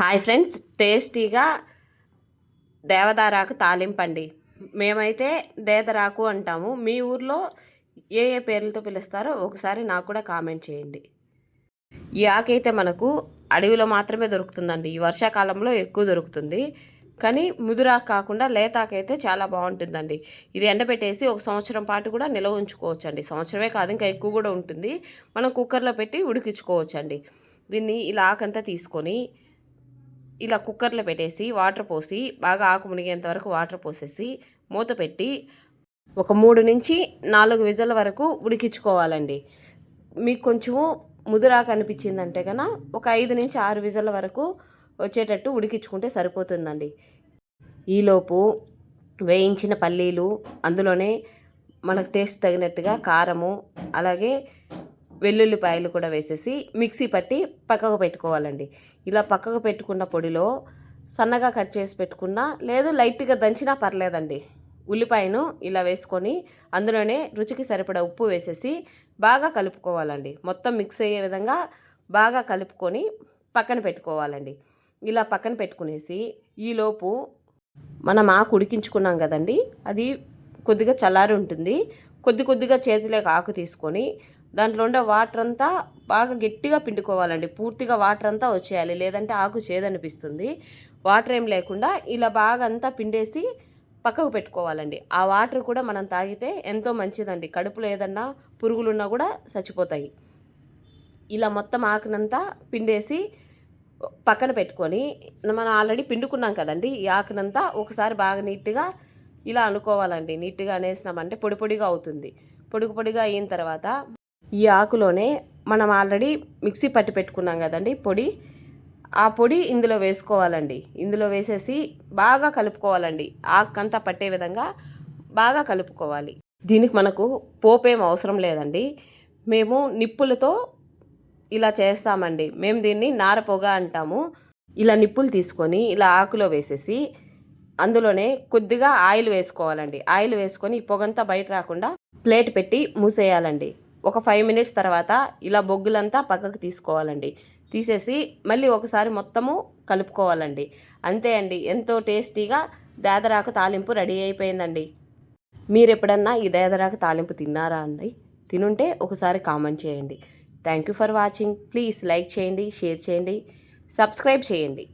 Hi friends టేస్టీగా దేవదారాకు తాలింపండి. మేమైతే దేదరాకు అంటాము. మీ ఊర్లో ఏ ఏ పేర్లతో పిలుస్తారో ఒకసారి నాకు కూడా కామెంట్ చేయండి. ఈ ఆకైతే మనకు అడవిలో మాత్రమే దొరుకుతుందండి. ఈ వర్షాకాలంలో ఎక్కువ దొరుకుతుంది. కానీ ముదురాకు కాకుండా లేతాకైతే చాలా బాగుంటుందండి. ఇది ఎండబెట్టేసి ఒక సంవత్సరం పాటు కూడా నిల్వ ఉంచుకోవచ్చు అండి సంవత్సరమే కాదు ఇంకా ఎక్కువ కూడా ఉంటుంది. మనం కుక్కర్లో పెట్టి ఉడికించుకోవచ్చు అండి దీన్ని ఇలా ఆకంతా తీసుకొని ఇలా కుక్కర్లో పెట్టేసి వాటర్ పోసి బాగా ఆకు మునిగేంత వరకు వాటర్ పోసేసి మూత పెట్టి ఒక మూడు నుంచి నాలుగు విజల వరకు ఉడికించుకోవాలండి. మీకు కొంచెము ముదురాకు అనిపించిందంటే కనుక ఒక ఐదు నుంచి ఆరు విజల వరకు వచ్చేటట్టు ఉడికించుకుంటే సరిపోతుందండి. ఈలోపు వేయించిన పల్లీలు అందులోనే మనకు టేస్ట్ తగినట్టుగా కారము అలాగే వెల్లుల్లిపాయలు కూడా వేసేసి మిక్సీ పట్టి పక్కకు పెట్టుకోవాలండి. ఇలా పక్కకు పెట్టుకున్న పొడిలో సన్నగా కట్ చేసి పెట్టుకున్నా లేదు లైట్గా దంచినా పర్లేదండి. ఉల్లిపాయను ఇలా వేసుకొని అందులోనే రుచికి సరిపడా ఉప్పు వేసేసి బాగా కలుపుకోవాలండి. మొత్తం మిక్స్ అయ్యే విధంగా బాగా కలుపుకొని పక్కన పెట్టుకోవాలండి. ఇలా పక్కన పెట్టుకునేసి ఈలోపు మనం ఆకు ఉడికించుకున్నాం కదండి అది కొద్దిగా చల్లారి ఉంటుంది. కొద్ది కొద్దిగా చేతిలోకి ఆకు తీసుకొని దాంట్లో ఉండే వాటర్ అంతా బాగా గట్టిగా పిండుకోవాలండి. పూర్తిగా వాటర్ అంతా వచ్చేయాలి. లేదంటే ఆకు చేదనిపిస్తుంది. వాటర్ ఏం లేకుండా ఇలా బాగా అంతా పిండేసి పక్కకు పెట్టుకోవాలండి. ఆ వాటర్ కూడా మనం తాగితే ఎంతో మంచిదండి. కడుపులో ఏదన్నా పురుగులున్నా కూడా చచ్చిపోతాయి. ఇలా మొత్తం ఆకునంతా పిండేసి పక్కన పెట్టుకొని మనం ఆల్రెడీ పిండుకున్నాం కదండి. ఈ ఆకునంతా ఒకసారి బాగా నీట్గా ఇలా అనుకోవాలండి. నీట్గా అనేసినామంటే పొడి పొడిగా అవుతుంది. పొడి పొడిగా అయిన తర్వాత ఈ ఆకులోనే మనం ఆల్రెడీ మిక్సీ పట్టి పెట్టుకున్నాం కదండి పొడి. ఆ పొడి ఇందులో వేసుకోవాలండి. ఇందులో వేసేసి బాగా కలుపుకోవాలండి. ఆకంతా పట్టే విధంగా బాగా కలుపుకోవాలి. దీనికి మనకు పోపేం అవసరం లేదండి. మేము నిప్పులతో ఇలా చేస్తామండి. మేము దీన్ని నారపొగ అంటాము. ఇలా నిప్పులు తీసుకొని ఇలా ఆకులో వేసేసి అందులోనే కొద్దిగా ఆయిల్ వేసుకోవాలండి. ఆయిల్ వేసుకొని ఈ పొగంతా బయట రాకుండా ప్లేట్ పెట్టి మూసేయాలండి. ఒక ఫైవ్ మినిట్స్ తర్వాత ఇలా బొగ్గులంతా పక్కకు తీసుకోవాలండి. తీసేసి మళ్ళీ ఒకసారి మొత్తము కలుపుకోవాలండి. అంతే అండి. ఎంతో టేస్టీగా దేదరాకు తాలింపు రెడీ అయిపోయిందండి. మీరు ఎప్పుడన్నా ఈ దేదరాకు తాలింపు తిన్నారా అండి? తినుంటే ఒకసారి కామెంట్ చేయండి. Thank you for watching please like చేయండి షేర్ చేయండి సబ్స్క్రైబ్ చేయండి.